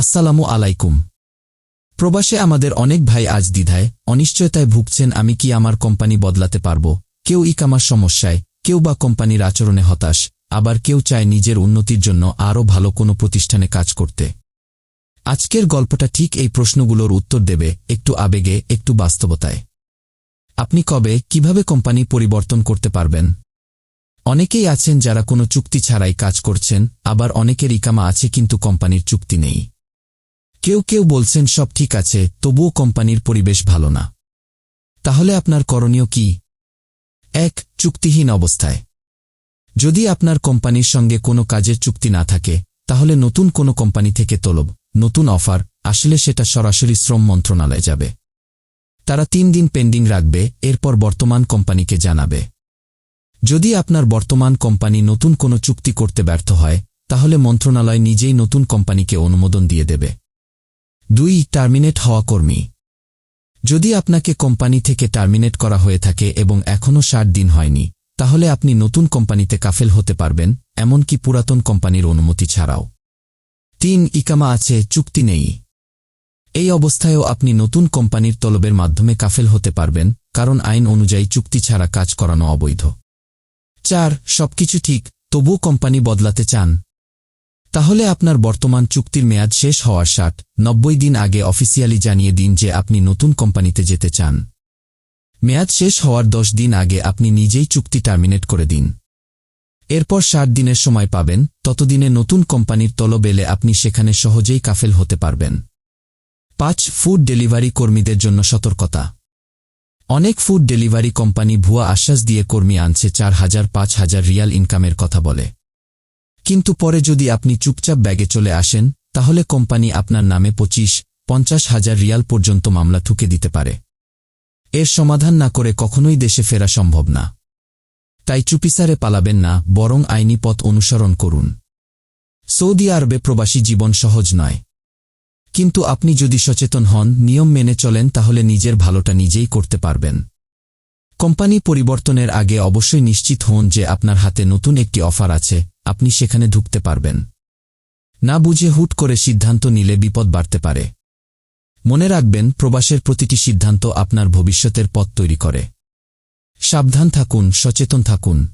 আসসালামু আলাইকুম। প্রবাসে আমাদের অনেক ভাই আজ দ্বিধায়, অনিশ্চয়তায় ভুগছেন আমি কি আমার কোম্পানি বদলাতে পারব? কেউ ইকামার সমস্যায়, কেউ বা কোম্পানির আচরণে হতাশ, আবার কেউ চায় নিজের উন্নতির জন্য আরও ভালো কোনো প্রতিষ্ঠানে কাজ করতে। আজকের গল্পটা ঠিক এই প্রশ্নগুলোর উত্তর দেবে, একটু আবেগে, একটু বাস্তবতায়। আপনি কবে, কীভাবে কোম্পানি পরিবর্তন করতে পারবেন? অনেকেই আছেন যারা কোনো চুক্তি ছাড়াই কাজ করছেন, আবার অনেকের ইকামা আছে কিন্তু কোম্পানির চুক্তি নেই। কেউ কেউ বলছেন, সব ঠিক আছে, তবুও কোম্পানির পরিবেশ ভালো না। তাহলে আপনার করণীয় কি? এক, চুক্তিহীন অবস্থায়। যদি আপনার কোম্পানির সঙ্গে কোনো কাজের চুক্তি না থাকে, তাহলে নতুন কোনো কোম্পানি থেকে তলব, নতুন অফার, আসলে সেটা সরাসরি শ্রম মন্ত্রণালয়ে যাবে। তারা তিন দিন পেন্ডিং রাখবে, এরপর বর্তমান কোম্পানিকে জানাবে। যদি আপনার বর্তমান কোম্পানি নতুন কোনো চুক্তি করতে ব্যর্থ হয়, তাহলে মন্ত্রণালয় নিজেই নতুন কোম্পানিকে অনুমোদন দিয়ে দেবে। দুই টার্মিনেট হওয়া কর্মী। যদি আপনাকে কোম্পানি থেকে টার্মিনেট করা হয়ে থাকে এবং এখনও ষাট দিন হয়নি, তাহলে আপনি নতুন কোম্পানিতে কাফেল হতে পারবেন, এমনকি পুরাতন কোম্পানির অনুমতি ছাড়াও। তিন, ইকামা আছে, চুক্তি নেই। এই অবস্থায়ও আপনি নতুন কোম্পানির তলবের মাধ্যমে কাফেল হতে পারবেন, কারণ আইন অনুযায়ী চুক্তি ছাড়া কাজ করানো অবৈধ। চার, সবকিছু ঠিক, তবুও কোম্পানি বদলাতে চান তাহলে আপনার বর্তমান চুক্তির মেয়াদ শেষ হওয়ার ষাট, নব্বই দিন আগে অফিসিয়ালি জানিয়ে দিন যে আপনি নতুন কোম্পানিতে যেতে চান। মেয়াদ শেষ হওয়ার দশ দিন আগে আপনি নিজেই চুক্তি টার্মিনেট করে দিন। এরপর ষাট দিনের সময় পাবেন, ততদিনে নতুন কোম্পানির তলব এলে আপনি সেখানে সহজেই কাফেল হতে পারবেন। পাঁচ, ফুড ডেলিভারি কর্মীদের জন্য সতর্কতা। অনেক ফুড ডেলিভারি কোম্পানি ভুয়া আশ্বাস দিয়ে কর্মী আনছে চার হাজার, পাঁচ হাজার রিয়াল ইনকামের কথা বলে। কিন্তু পরে যদি আপনি চুপচাপ ব্যাগে চলে আসেন, তাহলে কোম্পানি আপনার নামে পঁচিশ, পঞ্চাশ হাজার রিয়াল পর্যন্ত মামলা ঠুকে দিতে পারে। এর সমাধান না করে কখনোই দেশে ফেরা সম্ভব না। তাই চুপিসারে পালাবেন না, বরং আইনি পথ অনুসরণ করুন। সৌদি আরবে প্রবাসী জীবন সহজ নয়। কিন্তু আপনি যদি সচেতন হন, নিয়ম মেনে চলেন, তাহলে নিজের ভালোটা নিজেই করতে পারবেন। কোম্পানি পরিবর্তনের আগে অবশ্যই নিশ্চিত হন যে আপনার হাতে নতুন একটি অফার আছে আপনি সেখানে ঢুকতে পারবেন। না বুঝে হুট করে সিদ্ধান্ত নিলে বিপদ বাড়তে পারে। মনে রাখবেন, প্রবাসের প্রতিটি সিদ্ধান্ত আপনার ভবিষ্যতের পথ তৈরি করে। সাবধান থাকুন, সচেতন থাকুন।